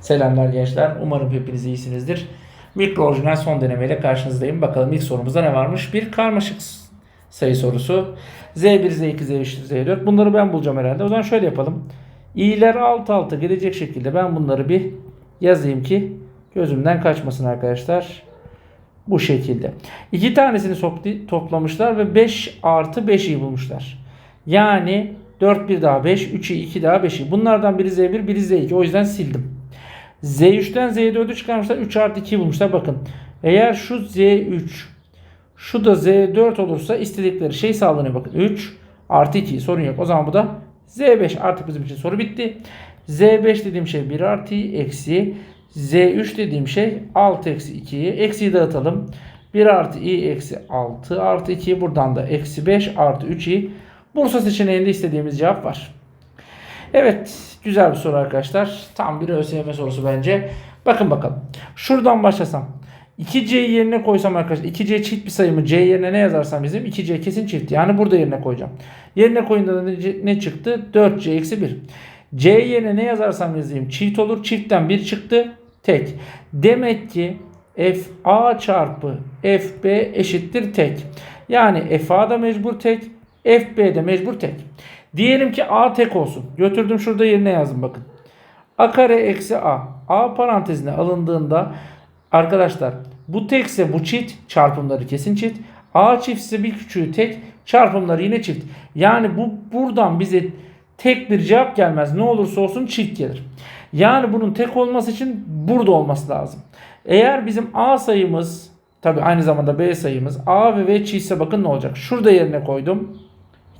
Selamlar gençler. Umarım hepiniz iyisinizdir. Mikro orijinal son denemeyle karşınızdayım. Bakalım ilk sorumuzda ne varmış? Bir karmaşık sayı sorusu. Z1, Z2, Z3, Z4. Bunları ben bulacağım herhalde. O zaman şöyle yapalım. İ'ler alt alta gelecek şekilde ben bunları bir yazayım ki gözümden kaçmasın arkadaşlar. Bu şekilde. İki tanesini toplamışlar ve 5 artı 5'i bulmuşlar. Yani 4 bir daha 5, 3'ü 2 daha 5'i. Bunlardan biri Z1, biri Z2. O yüzden sildim. Z3'ten Z4'ü çıkarmışlar. 3 artı 2'yi bulmuşlar. Bakın eğer şu Z3 şu da Z4 olursa istedikleri şey sağlanıyor. Bakın 3 artı 2 sorun yok. O zaman bu da Z5 artık bizim için soru bitti. Z5 dediğim şey 1 artı i eksi Z3 dediğim şey 6 eksi 2'yi. Eksiyi dağıtalım. 1 artı i eksi 6 artı 2 buradan da eksi 5 artı 3i. Bursa seçeneğinde istediğimiz cevap var. Evet güzel bir soru arkadaşlar. Tam bir ÖSYM sorusu bence. Bakın bakalım. Şuradan başlasam. 2C'yi yerine koysam arkadaşlar. 2C çift bir sayı mı? C yerine ne yazarsam bizim 2C kesin çift. Yani burada yerine koyacağım. Yerine koyunca da ne çıktı? 4C eksi 1. C yerine ne yazarsam yazayım çift olur. Çiftten 1 çıktı. Tek. Demek ki FA çarpı FB eşittir tek. Yani FA da mecbur tek. FB de mecbur tek. Diyelim ki A tek olsun. Götürdüm şurada yerine yazdım bakın. A kare eksi A. A parantezine alındığında arkadaşlar bu tekse bu çift çarpımları kesin çift. A çiftse bir küçüğü tek çarpımları yine çift. Yani bu buradan bize tek bir cevap gelmez. Ne olursa olsun çift gelir. Yani bunun tek olması için burada olması lazım. Eğer bizim A sayımız tabi aynı zamanda B sayımız A ve B çiftse bakın ne olacak. Şurada yerine koydum.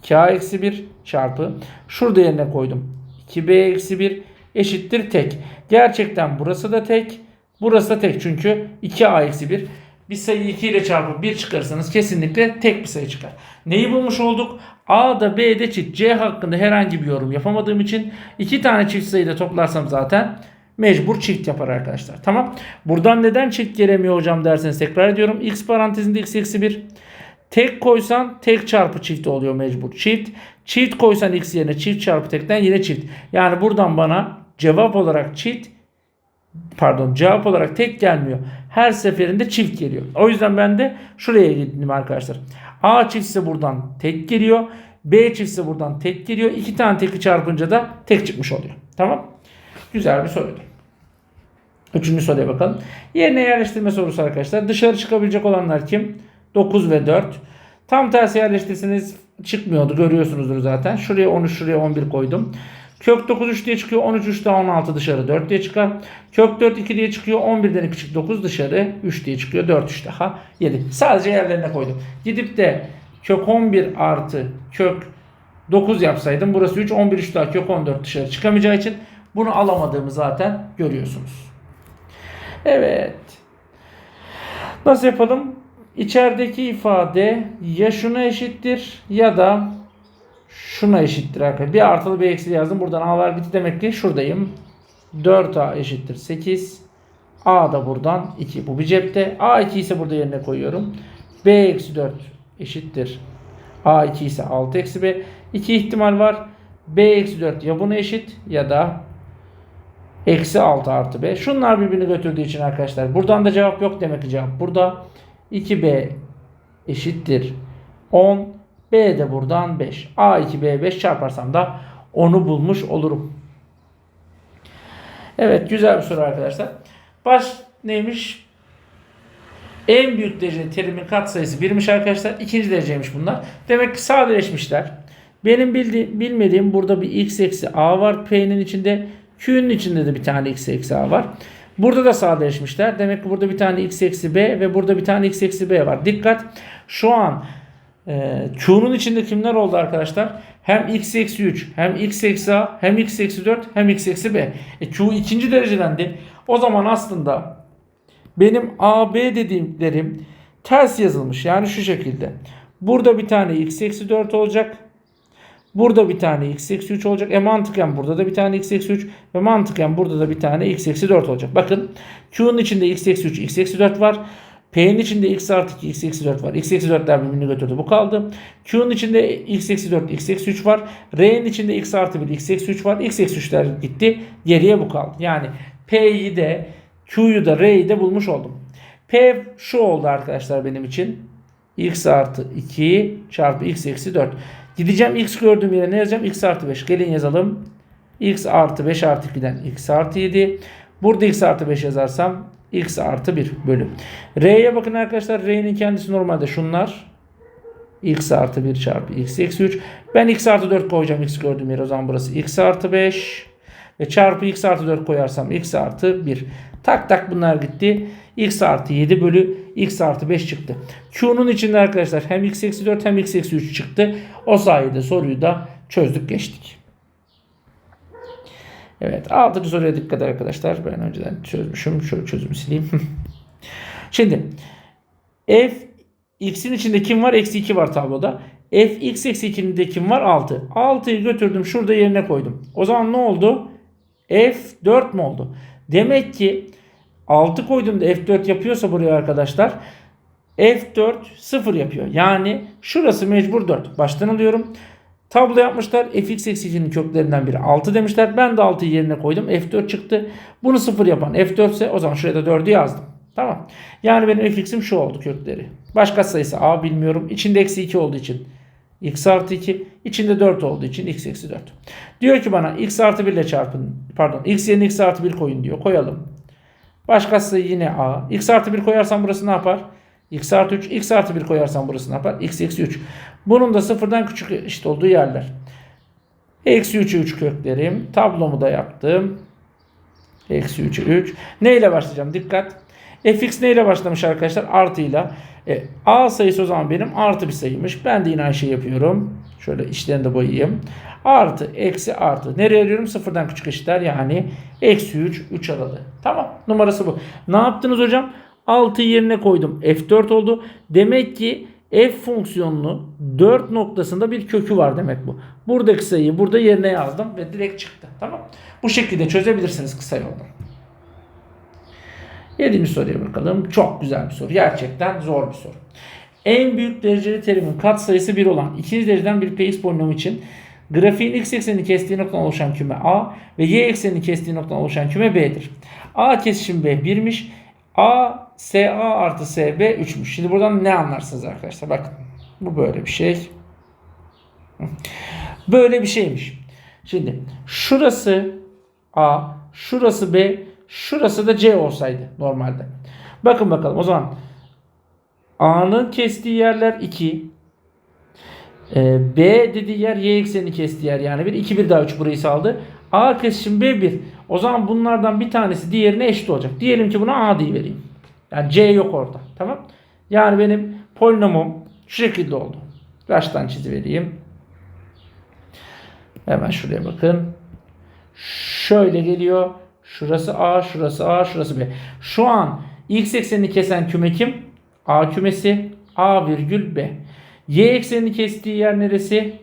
2A eksi 1 çarpı şurada yerine koydum. 2B eksi 1 eşittir tek. Gerçekten burası da tek. Burası da tek çünkü 2A eksi 1. Bir sayı 2 ile çarpıp 1 çıkarırsanız kesinlikle tek bir sayı çıkar. Neyi bulmuş olduk? A'da B'de çift. C hakkında herhangi bir yorum yapamadığım için iki tane çift sayı da toplarsam zaten mecbur çift yapar arkadaşlar. Tamam. Buradan neden çift gelemiyor hocam derseniz tekrar ediyorum. X parantezinde x eksi 1. Tek koysan tek çarpı çift oluyor mecbur. Çift. Çift koysan x yerine çift çarpı tekten yine çift. Yani buradan bana cevap olarak çift pardon cevap olarak tek gelmiyor. Her seferinde çift geliyor. O yüzden ben de şuraya gittim arkadaşlar. A çiftse buradan tek geliyor. B çiftse buradan tek geliyor. İki tane teki çarpınca da tek çıkmış oluyor. Tamam. Güzel bir soruydu. Üçüncü soruya bakalım. Yerine yerleştirme sorusu arkadaşlar. Dışarı çıkabilecek olanlar kim? 9 ve 4. Tam tersi yerleştirseniz çıkmıyordu. Görüyorsunuzdur zaten. Şuraya 13, şuraya 11 koydum. Kök 9 3 diye çıkıyor. 13 3 daha 16 dışarı 4 diye çıkar. Kök 4 2 diye çıkıyor. 11'den küçük 9 dışarı 3 diye çıkıyor. 4 3 daha 7. Sadece yerlerine koydum. Gidip de kök 11 artı kök 9 yapsaydım burası 3 11 3 daha kök 14 dışarı çıkamayacağı için bunu alamadığımı zaten görüyorsunuz. Evet. Nasıl yapalım? İçerideki ifade ya şuna eşittir ya da şuna eşittir arkadaşlar. Bir artılı bir eksi yazdım. Buradan a'lar gitti demek ki şuradayım. 4a eşittir 8. a da buradan 2. Bu bir cepte. a2 ise burada yerine koyuyorum. b eksi 4 eşittir. a2 ise 6 eksi b. İki ihtimal var. b eksi 4 ya buna eşit ya da Eksi 6 artı B. Şunlar birbirini götürdüğü için arkadaşlar. Buradan da cevap yok demek ki cevap. Burada 2B eşittir 10. B de buradan 5. A2 B5 çarparsam da 10'u bulmuş olurum. Evet güzel bir soru arkadaşlar. Baş neymiş? En büyük derece terimin katsayısı birmiş arkadaşlar. İkinci dereceymiş bunlar. Demek ki sadeleşmişler. Benim bildiğim, bilmediğim burada bir x eksi a var. P'nin içinde Q'nun içinde de bir tane x eksi a var. Burada da sadeleşmişler. Demek ki burada bir tane x eksi b ve burada bir tane x eksi b var. Dikkat. Şu an e, Q'nun içinde kimler oldu arkadaşlar? Hem x eksi 3 hem x eksi a hem x eksi 4 hem x eksi b. E, Q ikinci derecedendi. O zaman aslında benim a b dediğimlerim ters yazılmış. Yani şu şekilde. Burada bir tane x eksi 4 olacak. Burada bir tane x eksi 3 olacak. E mantıken burada da bir tane x eksi 3 ve mantıken burada da bir tane x eksi 4 olacak. Bakın Q'nun içinde x eksi 3, x eksi 4 var. P'nin içinde x artı 2, x eksi 4 var. x eksi 4'ler birbirini götürdü. Bu kaldı. Q'nun içinde x eksi 4, x eksi 3 var. R'nin içinde x artı 1, x eksi 3 var. x eksi 3'ler gitti. Geriye bu kaldı. Yani P'yi de Q'yu da R'yi de bulmuş oldum. P şu oldu arkadaşlar benim için. x artı 2 çarpı x eksi 4. Gideceğim x gördüğüm yere ne yazacağım? x artı 5. Gelin yazalım. x artı 5 artı 2'den x artı 7. Burada x artı 5 yazarsam x artı 1 bölü. R'ye bakın arkadaşlar. R'nin kendisi normalde şunlar. x artı 1 çarpı x eksi 3. Ben x artı 4 koyacağım x gördüğüm yere. O zaman burası x artı 5. Ve çarpı x artı 4 koyarsam x artı 1. Tak tak bunlar gitti. x artı 7 bölü x artı 5 çıktı. Q'nun içinde arkadaşlar hem x eksi 4 hem x eksi 3 çıktı. O sayede soruyu da çözdük geçtik. Evet 6. soruya dikkat arkadaşlar. Ben önceden çözmüşüm. Şöyle çözümü sileyim. Şimdi f x'in içinde kim var? Eksi 2 var tabloda. f x eksi 2'nin de kim var? 6. 6'yı götürdüm şurada yerine koydum. O zaman ne oldu? f 4 mu oldu? Demek ki 6 koyduğumda f4 yapıyorsa buraya arkadaşlar f4 0 yapıyor. Yani şurası mecbur 4. Baştan alıyorum. Tablo yapmışlar. fx eksi 2'nin köklerinden biri 6 demişler. Ben de 6'yı yerine koydum. f4 çıktı. Bunu 0 yapan f4 ise o zaman şuraya da 4'ü yazdım. Tamam. Yani benim fx'im şu oldu kökleri. Başka sayısı a bilmiyorum. İçinde eksi 2 olduğu için x artı 2. içinde 4 olduğu için x eksi 4. Diyor ki bana x artı 1 ile çarpın. Pardon x yerine x artı 1 koyun diyor. Koyalım. Başkası yine a. x artı 1 koyarsam burası ne yapar? x artı 3. x artı 1 koyarsam burası ne yapar? x eksi 3. Bunun da sıfırdan küçük eşit olduğu yerler. Eksi 3'ü 3 köklerim. Tablomu da yaptım. Eksi 3'ü 3. Ne ile başlayacağım? Dikkat. Fx ne ile başlamış arkadaşlar? Artıyla. E, a sayısı o zaman benim artı bir sayıymış. Ben de yine aynı şey yapıyorum. Şöyle içlerini de boyayayım. Artı, eksi, artı. Nereye arıyorum? Sıfırdan küçük eşitler. Yani eksi 3, 3 aralığı. Tamam. Numarası bu. Ne yaptınız hocam? 6 yerine koydum. F4 oldu. Demek ki f fonksiyonunu 4 noktasında bir kökü var demek bu. Buradaki sayıyı burada yerine yazdım ve direkt çıktı. Tamam. Bu şekilde çözebilirsiniz kısa yoldan. Yedinci soruya bakalım. Çok güzel bir soru. Gerçekten zor bir soru. En büyük dereceli terimin katsayısı 1 olan ikinci dereceden bir px polinomu için grafiğin x eksenini kestiği noktadan oluşan küme A ve y eksenini kestiği noktadan oluşan küme B'dir. A kesişim B 1'miş. A SA artı SB 3'müş. Şimdi buradan ne anlarsınız arkadaşlar? Bakın bu böyle bir şey. Böyle bir şeymiş. Şimdi şurası A, şurası B, şurası da C olsaydı normalde. Bakın bakalım o zaman A'nın kestiği yerler 2. Ee, B dediği yer y eksenini kestiği yer yani 1. 2 1 daha 3 burayı saldı. A kesişim B 1. O zaman bunlardan bir tanesi diğerine eşit olacak. Diyelim ki buna A diye vereyim. Yani C yok orada. Tamam. Yani benim polinomum şu şekilde oldu. Baştan çizivereyim. Hemen şuraya bakın. Şöyle geliyor. Şurası A, şurası A, şurası B. Şu an x eksenini kesen küme kim? A kümesi A virgül B. Y eksenini kestiği yer neresi?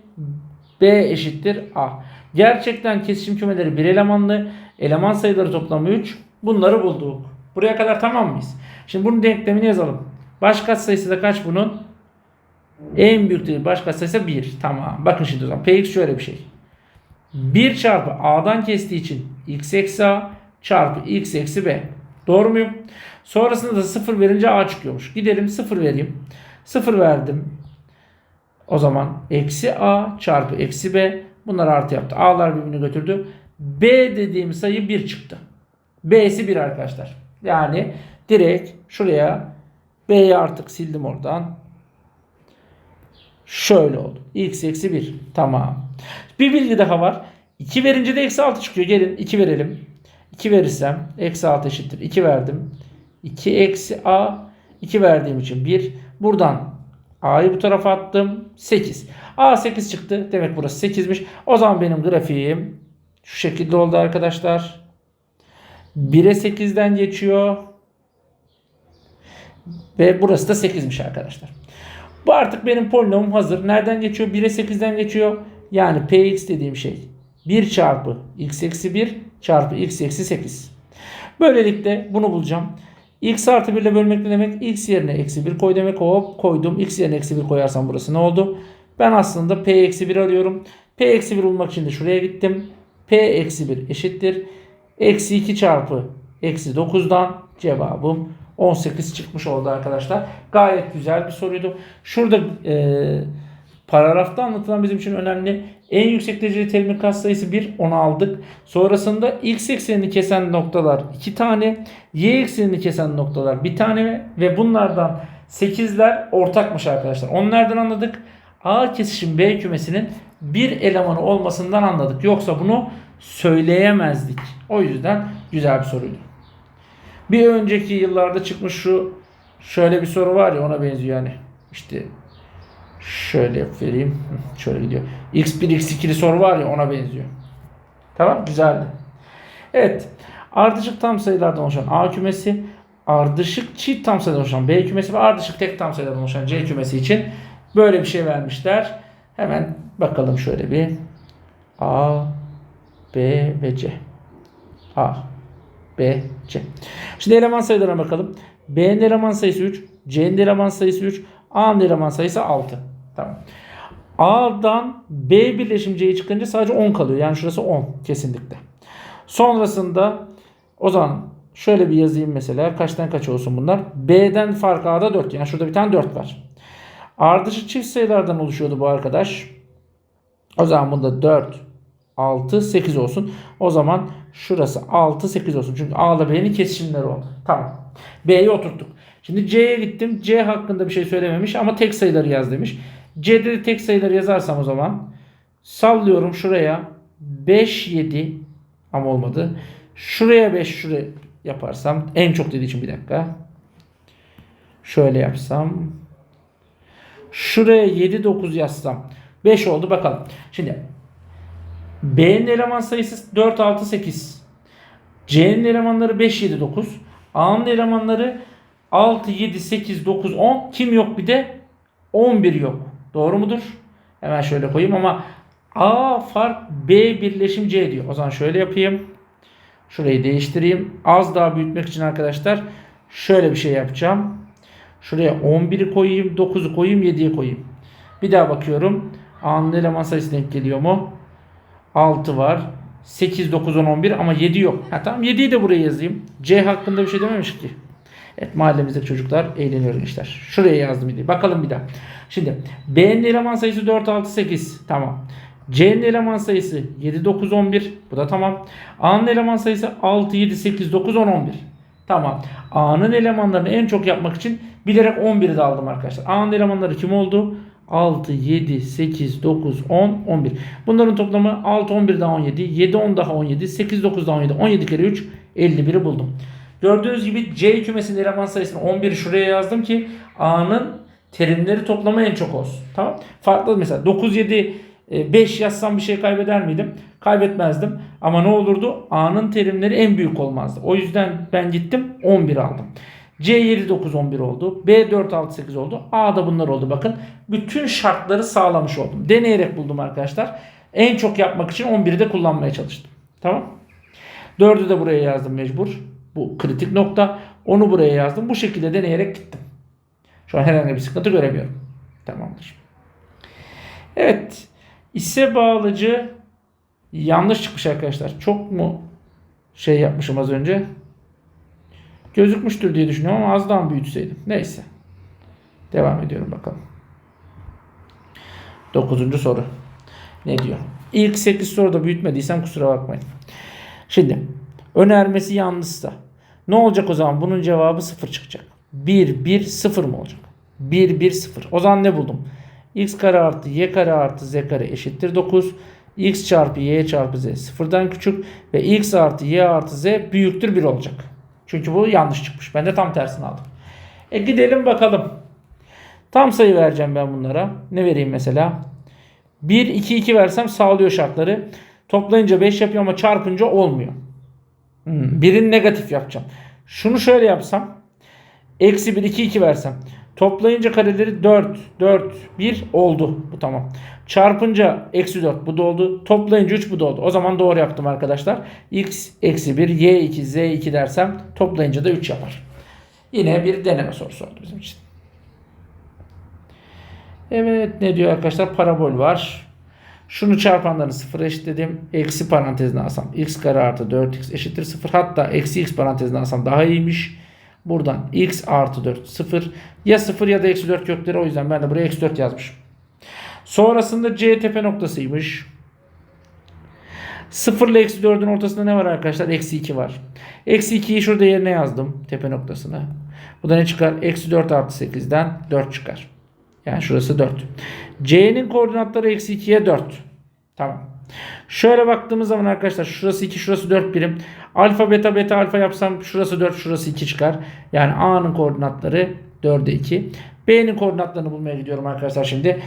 B eşittir A. Gerçekten kesişim kümeleri bir elemanlı. Eleman sayıları toplamı 3. Bunları bulduk. Buraya kadar tamam mıyız? Şimdi bunun denklemini yazalım. Baş sayısı da kaç bunun? En büyük değil. Baş sayısı 1. Tamam. Bakın şimdi o zaman. Px şöyle bir şey. 1 çarpı A'dan kestiği için x eksi A çarpı x eksi B. Doğru muyum? Sonrasında da 0 verince A çıkıyormuş. Gidelim 0 vereyim. 0 verdim. O zaman eksi A çarpı eksi B. Bunlar artı yaptı. A'lar birbirini götürdü. B dediğim sayı 1 çıktı. B'si 1 arkadaşlar. Yani direkt şuraya B'yi artık sildim oradan. Şöyle oldu. X eksi 1. Tamam. Bir bilgi daha var. 2 verince de eksi 6 çıkıyor. Gelin 2 verelim. 2 verirsem eksi 6 eşittir. 2 verdim. 2 eksi A. 2 verdiğim için 1. Buradan A'yı bu tarafa attım. 8. A 8 çıktı. Demek burası 8'miş. O zaman benim grafiğim şu şekilde oldu arkadaşlar. 1'e 8'den geçiyor. Ve burası da 8'miş arkadaşlar. Bu artık benim polinomum hazır. Nereden geçiyor? 1'e 8'den geçiyor. Yani px dediğim şey 1 çarpı x eksi 1 çarpı x eksi 8. Böylelikle bunu bulacağım. x artı 1 ile bölmek ne demek? x yerine eksi 1 koy demek. Hop koydum. x yerine eksi 1 koyarsam burası ne oldu? Ben aslında p eksi 1 arıyorum. p eksi 1 bulmak için de şuraya gittim. p eksi 1 eşittir. Eksi 2 çarpı eksi 9'dan cevabım 18 çıkmış oldu arkadaşlar. Gayet güzel bir soruydu. Şurada e, paragrafta anlatılan bizim için önemli. En yüksek dereceli terimin katsayısı 1. Onu aldık. Sonrasında x eksenini kesen noktalar 2 tane. Y eksenini kesen noktalar 1 tane. Ve bunlardan 8'ler ortakmış arkadaşlar. Onu nereden anladık? A kesişim B kümesinin bir elemanı olmasından anladık. Yoksa bunu söyleyemezdik. O yüzden güzel bir soruydu. Bir önceki yıllarda çıkmış şu şöyle bir soru var ya ona benziyor yani. İşte şöyle vereyim. Şöyle gidiyor. X1 X2'li soru var ya ona benziyor. Tamam güzeldi. Evet. Ardışık tam sayılardan oluşan A kümesi, ardışık çift tam sayılardan oluşan B kümesi ve ardışık tek tam sayılardan oluşan C kümesi için böyle bir şey vermişler. Hemen bakalım şöyle bir. A, B ve C. A, B, C. Şimdi eleman sayılarına bakalım. B'nin eleman sayısı 3, C'nin eleman sayısı 3, A'nın eleman sayısı 6. Tamam. A'dan B birleşim C'yi çıkınca sadece 10 kalıyor. Yani şurası 10 kesinlikle. Sonrasında o zaman şöyle bir yazayım mesela. Kaçtan kaç olsun bunlar? B'den fark A'da 4. Yani şurada bir tane 4 var. Ardışık çift sayılardan oluşuyordu bu arkadaş. O zaman bunda 4, 6, 8 olsun. O zaman şurası 6, 8 olsun. Çünkü A ile B'nin kesişimleri oldu. Tamam. B'yi oturttuk. Şimdi C'ye gittim. C hakkında bir şey söylememiş ama tek sayıları yaz demiş. C'de de tek sayıları yazarsam o zaman sallıyorum şuraya 5, 7 ama olmadı. Şuraya 5 şuraya yaparsam en çok dediği için bir dakika. Şöyle yapsam. Şuraya 7, 9 yazsam. 5 oldu bakalım. Şimdi B'nin eleman sayısı 4, 6, 8. C'nin elemanları 5, 7, 9. A'nın elemanları 6, 7, 8, 9, 10. Kim yok bir de? 11 yok. Doğru mudur? Hemen şöyle koyayım ama A fark B birleşim C diyor. O zaman şöyle yapayım. Şurayı değiştireyim. Az daha büyütmek için arkadaşlar şöyle bir şey yapacağım. Şuraya 11'i koyayım, 9'u koyayım, 7'yi koyayım. Bir daha bakıyorum. A'nın eleman sayısı denk geliyor mu? 6 var. 8, 9, 10, 11 ama 7 yok. Ha, tamam 7'yi de buraya yazayım. C hakkında bir şey dememiş ki. Evet mahallemizdeki çocuklar eğleniyor gençler. Şuraya yazdım bir Bakalım bir daha. Şimdi B'nin eleman sayısı 4, 6, 8. Tamam. C'nin eleman sayısı 7, 9, 11. Bu da tamam. A'nın eleman sayısı 6, 7, 8, 9, 10, 11. Tamam. A'nın elemanlarını en çok yapmak için bilerek 11'i de aldım arkadaşlar. A'nın elemanları kim oldu? 6, 7, 8, 9, 10, 11. Bunların toplamı 6, 11 daha 17, 7, 10 daha 17, 8, 9 daha 17, 17 kere 3, 51'i buldum. Gördüğünüz gibi C kümesinin eleman sayısını 11'i şuraya yazdım ki A'nın terimleri toplamı en çok olsun. Tamam. Farklı mesela 9, 7, 5 yazsam bir şey kaybeder miydim? Kaybetmezdim. Ama ne olurdu? A'nın terimleri en büyük olmazdı. O yüzden ben gittim 11 aldım. C 7 9 11 oldu. B 4 6 8 oldu. A da bunlar oldu bakın. Bütün şartları sağlamış oldum. Deneyerek buldum arkadaşlar. En çok yapmak için 11'i de kullanmaya çalıştım. Tamam? 4'ü de buraya yazdım mecbur. Bu kritik nokta. Onu buraya yazdım. Bu şekilde deneyerek gittim. Şu an herhangi bir sıkıntı göremiyorum. Tamamdır. Evet. İse bağlıcı yanlış çıkmış arkadaşlar. Çok mu şey yapmışım az önce? Gözükmüştür diye düşünüyorum ama az daha büyütseydim. Neyse. Devam ediyorum bakalım. Dokuzuncu soru. Ne diyor? İlk 8 soruda büyütmediysem kusura bakmayın. Şimdi önermesi yanlışsa ne olacak o zaman? Bunun cevabı 0 çıkacak. 1, 1, 0 mı olacak? 1, 1, 0. O zaman ne buldum? x kare artı y kare artı z kare eşittir 9. x çarpı y çarpı z sıfırdan küçük ve x artı y artı z büyüktür 1 olacak. Çünkü bu yanlış çıkmış. Ben de tam tersini aldım. E gidelim bakalım. Tam sayı vereceğim ben bunlara. Ne vereyim mesela? 1, 2, 2 versem sağlıyor şartları. Toplayınca 5 yapıyor ama çarpınca olmuyor. Hmm, birini negatif yapacağım. Şunu şöyle yapsam. Eksi 1, 2, 2 versem. Toplayınca kareleri 4, 4, 1 oldu. Bu tamam. Çarpınca eksi 4 bu da oldu. Toplayınca 3 bu da oldu. O zaman doğru yaptım arkadaşlar. x eksi 1, y 2, z 2 dersem toplayınca da 3 yapar. Yine bir deneme sorusu oldu bizim için. Evet ne diyor arkadaşlar? Parabol var. Şunu çarpanlarını sıfıra eşitledim. Eksi parantezine alsam x kare artı 4x eşittir 0. Hatta eksi x parantezine alsam daha iyiymiş. Buradan x artı 4 0. Ya 0 ya da eksi 4 kökleri o yüzden ben de buraya eksi 4 yazmışım. Sonrasında c tepe noktasıymış. 0 ile eksi 4'ün ortasında ne var arkadaşlar? Eksi 2 var. Eksi 2'yi şurada yerine yazdım. Tepe noktasına. Bu da ne çıkar? Eksi 4 artı 8'den 4 çıkar. Yani şurası 4. C'nin koordinatları eksi 2'ye 4. Tamam. Şöyle baktığımız zaman arkadaşlar şurası 2 şurası 4 birim. Alfa beta beta alfa yapsam şurası 4 şurası 2 çıkar. Yani A'nın koordinatları 4'e 2. B'nin koordinatlarını bulmaya gidiyorum arkadaşlar şimdi.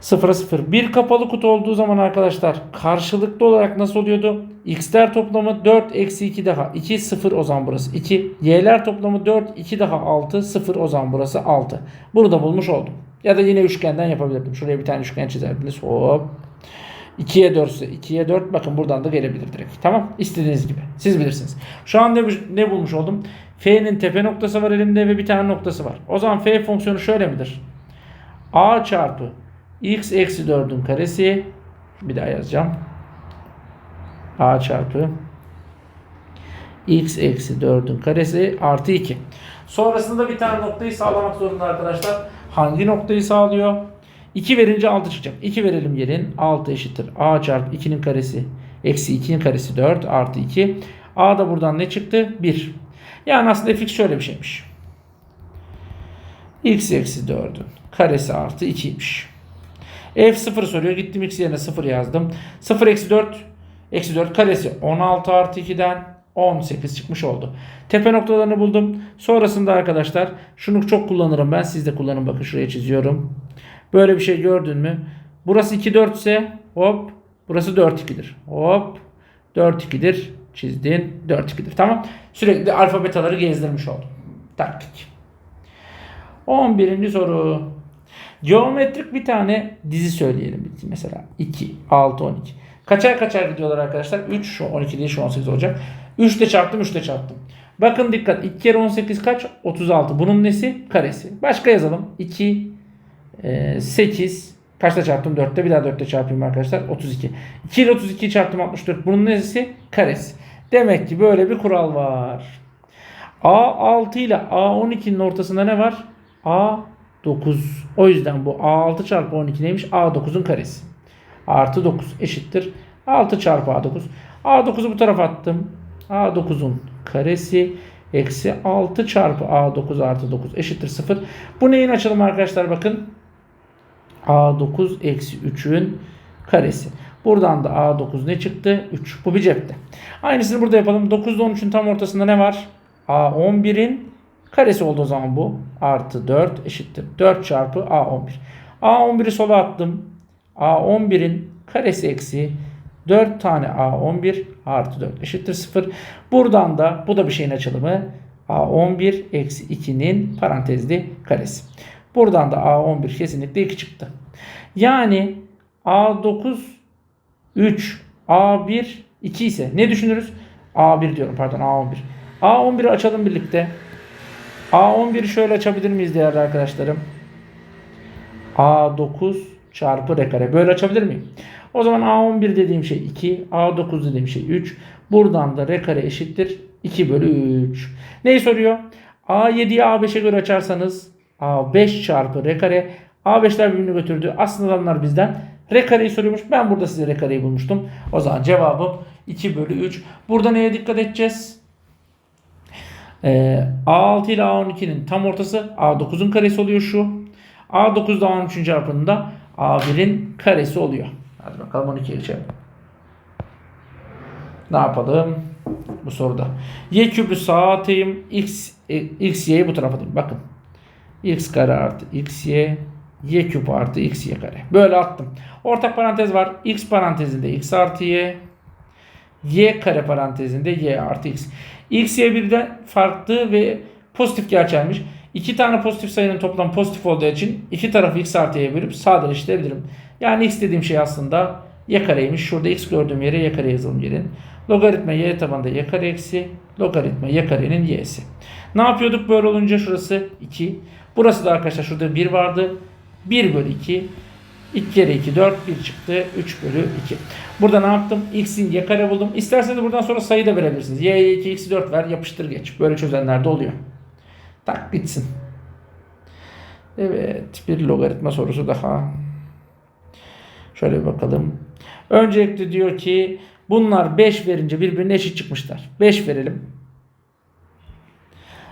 0'a 0. Bir kapalı kutu olduğu zaman arkadaşlar karşılıklı olarak nasıl oluyordu? X'ler toplamı 4 eksi 2 daha 2 0 o zaman burası 2. Y'ler toplamı 4 2 daha 6 0 o zaman burası 6. Burada bulmuş oldum. Ya da yine üçgenden yapabilirdim. Şuraya bir tane üçgen çizerdiniz. Hop. 2'ye 4 ise 2'ye 4 bakın buradan da gelebilir direkt. Tamam istediğiniz gibi. Siz bilirsiniz. Şu an ne, ne bulmuş oldum? F'nin tepe noktası var elimde ve bir tane noktası var. O zaman F fonksiyonu şöyle midir? A çarpı x eksi 4'ün karesi bir daha yazacağım. A çarpı x eksi 4'ün karesi artı 2. Sonrasında bir tane noktayı sağlamak zorunda arkadaşlar. Hangi noktayı sağlıyor? 2 verince 6 çıkacak. 2 verelim yerin. 6 eşittir. A çarpı 2'nin karesi eksi 2'nin karesi 4 artı 2. A da buradan ne çıktı? 1. Yani aslında fx şöyle bir şeymiş. x eksi 4'ün karesi artı 2'ymiş. F 0 soruyor. Gittim x yerine 0 yazdım. 0 eksi 4 eksi 4 karesi 16 artı 2'den 18 çıkmış oldu. Tepe noktalarını buldum. Sonrasında arkadaşlar şunu çok kullanırım ben. Siz de kullanın. Bakın şuraya çiziyorum. Böyle bir şey gördün mü? Burası 2 4 ise hop burası 4 2'dir. Hop 4 2'dir. Çizdin 4 2'dir. Tamam. Sürekli alfa betaları gezdirmiş oldum. Taktik. 11. soru. Geometrik bir tane dizi söyleyelim. Mesela 2, 6, 12. Kaçar kaçar gidiyorlar arkadaşlar? 3, şu 12 değil şu 18 olacak. 3 ile çarptım 3 ile çarptım. Bakın dikkat 2 kere 18 kaç? 36. Bunun nesi? Karesi. Başka yazalım. 2, 8, kaçta çarptım? 4'te bir daha 4'te çarpayım arkadaşlar. 32. 2 ile 32 çarptım 64. Bunun nesi? Karesi. Demek ki böyle bir kural var. A6 ile A12'nin ortasında ne var? A9. O yüzden bu A6 çarpı 12 neymiş? A9'un karesi. Artı 9 eşittir. 6 çarpı A9. A9'u bu tarafa attım. A9'un karesi eksi 6 çarpı A9 artı 9 eşittir 0. Bu neyin açılımı arkadaşlar bakın. A9 eksi 3'ün karesi. Buradan da A9 ne çıktı? 3. Bu bir cepte. Aynısını burada yapalım. 9 ile 13'ün tam ortasında ne var? A11'in karesi oldu o zaman bu. Artı 4 eşittir. 4 çarpı A11. A11'i sola attım. A11'in karesi eksi 4 tane A11 artı 4 eşittir 0. Buradan da bu da bir şeyin açılımı. A11 eksi 2'nin parantezli karesi. Buradan da A11 kesinlikle 2 çıktı. Yani A9 3 A1 2 ise ne düşünürüz? A1 diyorum pardon A11. A11'i açalım birlikte. A11'i şöyle açabilir miyiz değerli arkadaşlarım? A9 çarpı r kare. Böyle açabilir miyim? O zaman A11 dediğim şey 2. A9 dediğim şey 3. Buradan da r kare eşittir 2 bölü 3. Neyi soruyor? A7'yi A5'e göre açarsanız A5 çarpı r kare. A5'ler birbirini götürdü. Aslında adamlar bizden r kareyi soruyormuş. Ben burada size r kareyi bulmuştum. O zaman cevabım 2 bölü 3. Burada neye dikkat edeceğiz? Ee, A6 ile A12'nin tam ortası A9'un karesi oluyor şu. A9 ile A13'ün çarpımında A1'in karesi oluyor. Hadi bakalım 12'ye geçelim. Ne yapalım? Bu soruda. Y küpü sağa atayım. X, e, x y'yi bu tarafa atayım. Bakın. x kare artı x y y küp artı x y kare. Böyle attım. Ortak parantez var. x parantezinde x artı y. y kare parantezinde y artı x. x y birden farklı ve pozitif gerçekmiş. İki tane pozitif sayının toplam pozitif olduğu için iki tarafı x artı y'ye bölüp sadeleştirebilirim. Yani x dediğim şey aslında y kareymiş. Şurada x gördüğüm yere y kare yazalım gelin. Logaritma y tabanında y kare eksi logaritma y karenin y'si. Ne yapıyorduk böyle olunca şurası 2. Burası da arkadaşlar şurada 1 vardı. 1 bölü 2. 2 kere 2 4 1 çıktı 3 bölü 2. Burada ne yaptım? X'in y kare buldum. İsterseniz buradan sonra sayı da verebilirsiniz. Y'ye 2 x'i 4 ver yapıştır geç. Böyle çözenler de oluyor. Tak bitsin. Evet bir logaritma sorusu daha. Şöyle bir bakalım. Öncelikle diyor ki bunlar 5 verince birbirine eşit çıkmışlar. 5 verelim.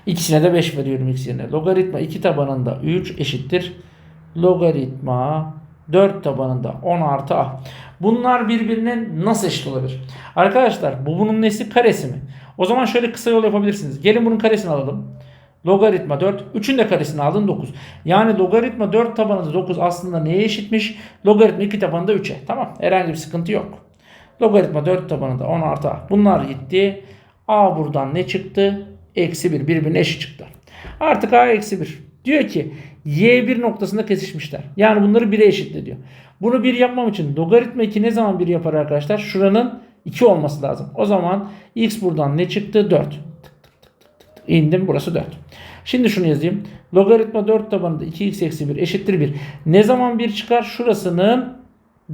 İkisine de 5 veriyorum x yerine. Logaritma 2 tabanında 3 eşittir. Logaritma 4 tabanında 10 artı a. Bunlar birbirine nasıl eşit olabilir? Arkadaşlar bu bunun nesi karesi mi? O zaman şöyle kısa yol yapabilirsiniz. Gelin bunun karesini alalım. Logaritma 4. 3'ün de karesini aldın 9. Yani logaritma 4 tabanında 9 aslında neye eşitmiş? Logaritma 2 tabanında 3'e. Tamam. Herhangi bir sıkıntı yok. Logaritma 4 tabanında 10 artı a. Bunlar gitti. A buradan ne çıktı? Eksi 1. Birbirine eşit çıktı. Artık a eksi 1. Diyor ki y1 noktasında kesişmişler. Yani bunları 1'e eşitle diyor. Bunu 1 yapmam için logaritma 2 ne zaman 1 yapar arkadaşlar? Şuranın 2 olması lazım. O zaman x buradan ne çıktı? 4. İndim burası 4. Şimdi şunu yazayım. Logaritma 4 tabanında 2x eksi 1 eşittir 1. Ne zaman 1 çıkar? Şurasının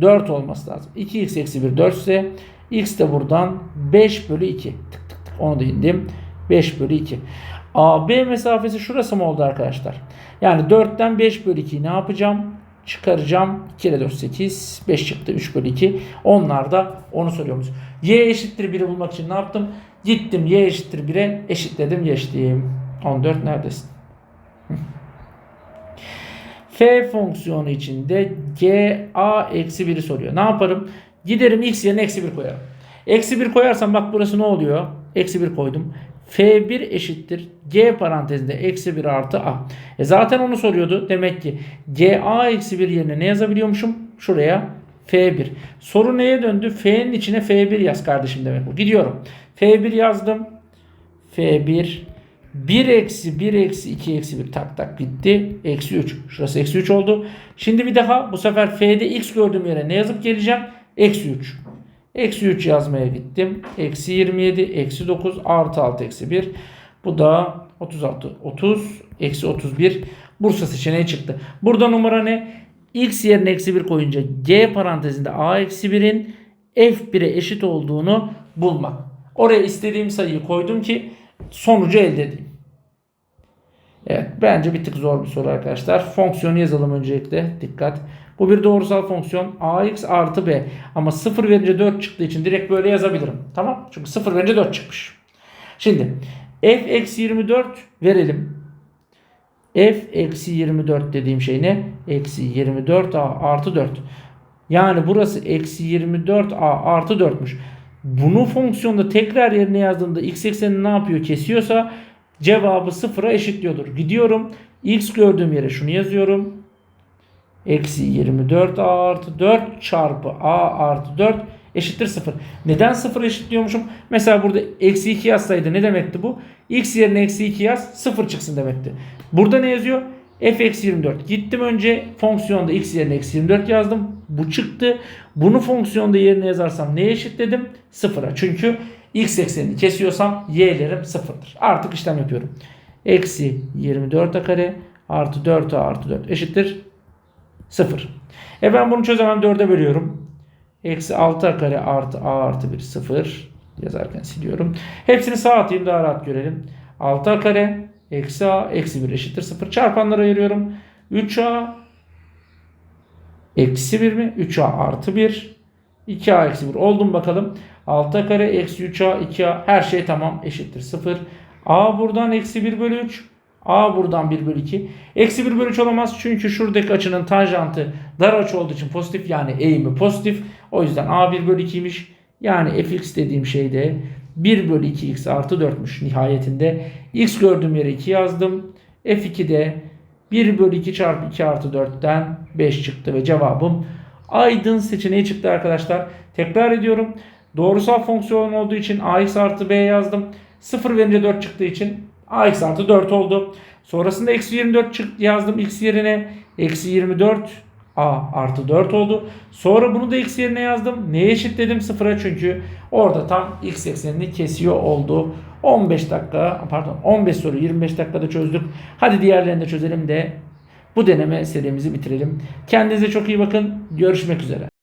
4 olması lazım. 2x eksi 1 4 ise x de buradan 5 bölü 2. Tık tık tık onu da indim. 5 bölü 2. AB mesafesi şurası mı oldu arkadaşlar? Yani 4'ten 5 bölü 2'yi ne yapacağım? Çıkaracağım. 2 kere 4 8. 5 çıktı. 3 bölü 2. Onlar da onu soruyormuş. Y eşittir 1'i bulmak için ne yaptım? Gittim y eşittir 1'e eşitledim geçtim. 14 neredesin? F fonksiyonu içinde g a eksi 1'i soruyor. Ne yaparım? Giderim x yerine eksi 1 koyarım. Eksi 1 koyarsam bak burası ne oluyor? Eksi 1 koydum. F1 eşittir G parantezinde eksi 1 artı A. E zaten onu soruyordu. Demek ki GA eksi 1 yerine ne yazabiliyormuşum? Şuraya F1. Soru neye döndü? F'nin içine F1 yaz kardeşim demek bu. Gidiyorum. F1 yazdım. F1 1 eksi 1 eksi 2 eksi 1 tak tak gitti. Eksi 3. Şurası eksi 3 oldu. Şimdi bir daha bu sefer F'de x gördüğüm yere ne yazıp geleceğim? Eksi 3. Eksi 3 yazmaya gittim. Eksi 27, eksi 9, artı 6, eksi 1. Bu da 36, 30, eksi 31. Bursa seçeneği çıktı. Burada numara ne? X yerine eksi 1 koyunca G parantezinde A eksi 1'in F1'e eşit olduğunu bulmak. Oraya istediğim sayıyı koydum ki sonucu elde edeyim. Evet bence bir tık zor bir soru arkadaşlar. Fonksiyonu yazalım öncelikle. Dikkat. Bu bir doğrusal fonksiyon. ax artı b. Ama 0 verince 4 çıktığı için direkt böyle yazabilirim. Tamam. Çünkü 0 verince 4 çıkmış. Şimdi f eksi 24 verelim. f eksi 24 dediğim şey ne? Eksi 24a artı 4. Yani burası eksi 24a artı 4'müş. Bunu fonksiyonda tekrar yerine yazdığımda x eksenini ne yapıyor? Kesiyorsa cevabı sıfıra eşitliyordur. Gidiyorum. x gördüğüm yere şunu yazıyorum. Eksi 24 a artı 4 çarpı a artı 4 eşittir 0. Neden 0 eşitliyormuşum? Mesela burada eksi 2 yazsaydı ne demekti bu? x yerine eksi 2 yaz 0 çıksın demekti. Burada ne yazıyor? f eksi 24. Gittim önce fonksiyonda x yerine eksi 24 yazdım. Bu çıktı. Bunu fonksiyonda yerine yazarsam neye eşitledim? 0'a. Çünkü x eksenini kesiyorsam y'lerim 0'dır. Artık işlem yapıyorum. Eksi 24 a kare artı 4a artı 4 eşittir 0. E ben bunu çözemem 4'e bölüyorum. Eksi 6 a kare artı a artı 1 0. Yazarken siliyorum. Hepsini sağ atayım daha rahat görelim. 6 a kare eksi a eksi 1 eşittir 0. Çarpanlara ayırıyorum. 3a eksi 1 mi? 3a artı 1. 2a eksi 1 oldum bakalım. 6 a kare eksi 3a 2a her şey tamam eşittir 0. a buradan eksi 1 bölü 3. A buradan 1 bölü 2. Eksi 1 bölü 3 olamaz çünkü şuradaki açının tanjantı dar açı olduğu için pozitif yani eğimi pozitif. O yüzden A 1 bölü 2'ymiş. Yani fx dediğim şey de 1 bölü 2x artı 4'müş nihayetinde. x gördüğüm yere 2 yazdım. f2 de 1 bölü 2 çarpı 2 artı 4'ten 5 çıktı ve cevabım aydın seçeneği çıktı arkadaşlar. Tekrar ediyorum. Doğrusal fonksiyon olduğu için ax artı b yazdım. 0 verince 4 çıktığı için ax artı 4 oldu. Sonrasında eksi 24 çıktı yazdım x yerine. Eksi 24 A artı 4 oldu. Sonra bunu da x yerine yazdım. Neye eşitledim? Sıfıra çünkü orada tam x eksenini kesiyor oldu. 15 dakika pardon 15 soru 25 dakikada çözdük. Hadi diğerlerini de çözelim de bu deneme serimizi bitirelim. Kendinize çok iyi bakın. Görüşmek üzere.